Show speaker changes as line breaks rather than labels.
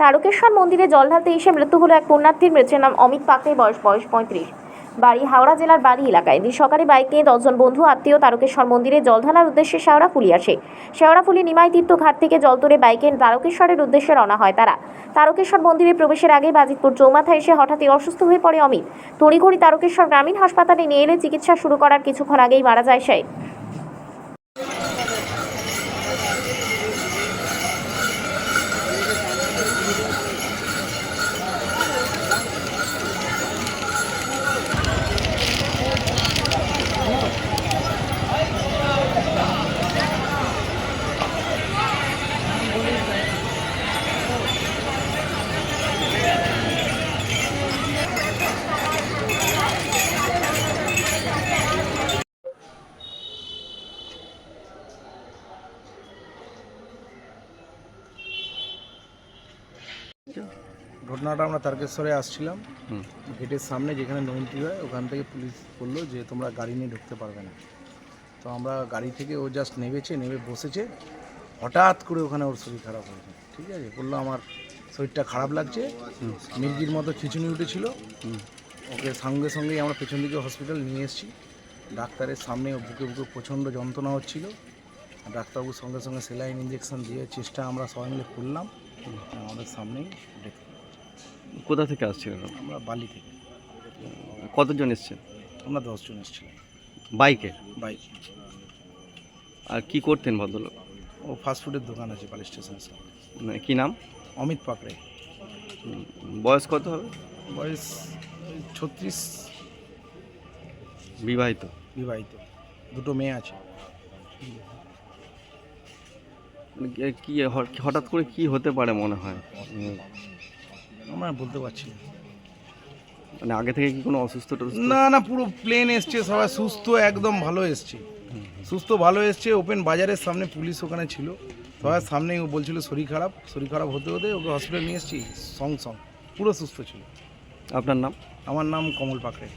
তারকেশ্বর মন্দিরে জল ঢালতে এসে মৃত্যু হলো এক পুণ্যার্থীর। মৃতের নাম অমিত পাকড়ে বয়স বয়স পঁয়ত্রিশ। বাড়ি হাওড়া জেলার বাড়ি এলাকায়। দিন সকালে বাইক নিয়ে দশজন বন্ধু, আত্মীয় তারকেশ্বর মন্দিরে জল ঢালার উদ্দেশ্যে শেওড়াফুলি আসে। শেওড়াফুলি নিমাই তীর্থ ঘাট থেকে জল তুলে বাইকে তারকেশ্বরের উদ্দেশ্যে রওনা হয় তারা। তারকেশ্বর মন্দিরে প্রবেশের আগে বাজিতপুর চৌমাথায় এসে হঠাৎই অসুস্থ হয়ে পড়ে অমিত। তড়িঘড়ি তারকেশ্বর গ্রামীণ হাসপাতালে নিয়ে এলে চিকিৎসা শুরু করার কিছুক্ষণ আগেই মারা যায় সে।
ঘটনাটা আমরা তারকেশ্বরে আসছিলাম। গেটের সামনে যেখানে নৈনটি হয় ওখান থেকে পুলিশ বলল যে তোমরা গাড়ি নিয়ে ঢুকতে পারবে না। তো আমরা গাড়ি থেকে ও জাস্ট নেমেছে নেমে বসেছে। হঠাৎ করে ওখানে ওর শরীর খারাপ হয়েছে ঠিক আছে? বলল আমার শরীরটা খারাপ লাগছে। মির্গির মতো খিচুনি উঠেছিল। ওকে সঙ্গে সঙ্গেই আমরা পেছন দিকে হসপিটাল নিয়ে এসেছি। ডাক্তারের সামনে ও বুকে বুকে প্রচণ্ড যন্ত্রণা হচ্ছিল। ডাক্তারবাবু সঙ্গে সঙ্গে সেলাইন ইঞ্জেকশন দিয়ে চেষ্টা আমরা সবাই মিলে করলাম। আমাদের সামনেই ডেথ।
কোথা থেকে আসছিলেন
আমরা বালি থেকে।
কতজন এসছেন?
আমরা দশজন এসেছিলাম।
বাইকে?
বাইক।
আর কি করতেন ভদ্রলোক?
ও ফাস্টফুডের দোকান আছে সামনে
মানে কি নাম?
অমিত পাকড়ে।
বয়স কত হবে?
বয়স ছত্রিশ।
বিবাহিত?
বিবাহিত। দুটো মেয়ে আছে।
মানে কি- হঠাৎ করে কি হতে পারে মনে হয়?
আমরা বলতে পারছি না।
মানে আগে থেকে কি কোনো অসুস্থ?
না না পুরো প্লেন এসছে সবাই সুস্থ একদম ভালো এসছে। সুস্থ ভালো এসছে ওপেন বাজারের সামনে পুলিশ ওখানে ছিল। সবার সামনেই ও বলছিল শরীর খারাপ শরীর খারাপ হতে হতে ওকে হসপিটাল নিয়ে এসেছি সং সং। পুরো সুস্থ ছিল।
আপনার নাম?
আমার নাম কমল পাকড়ে।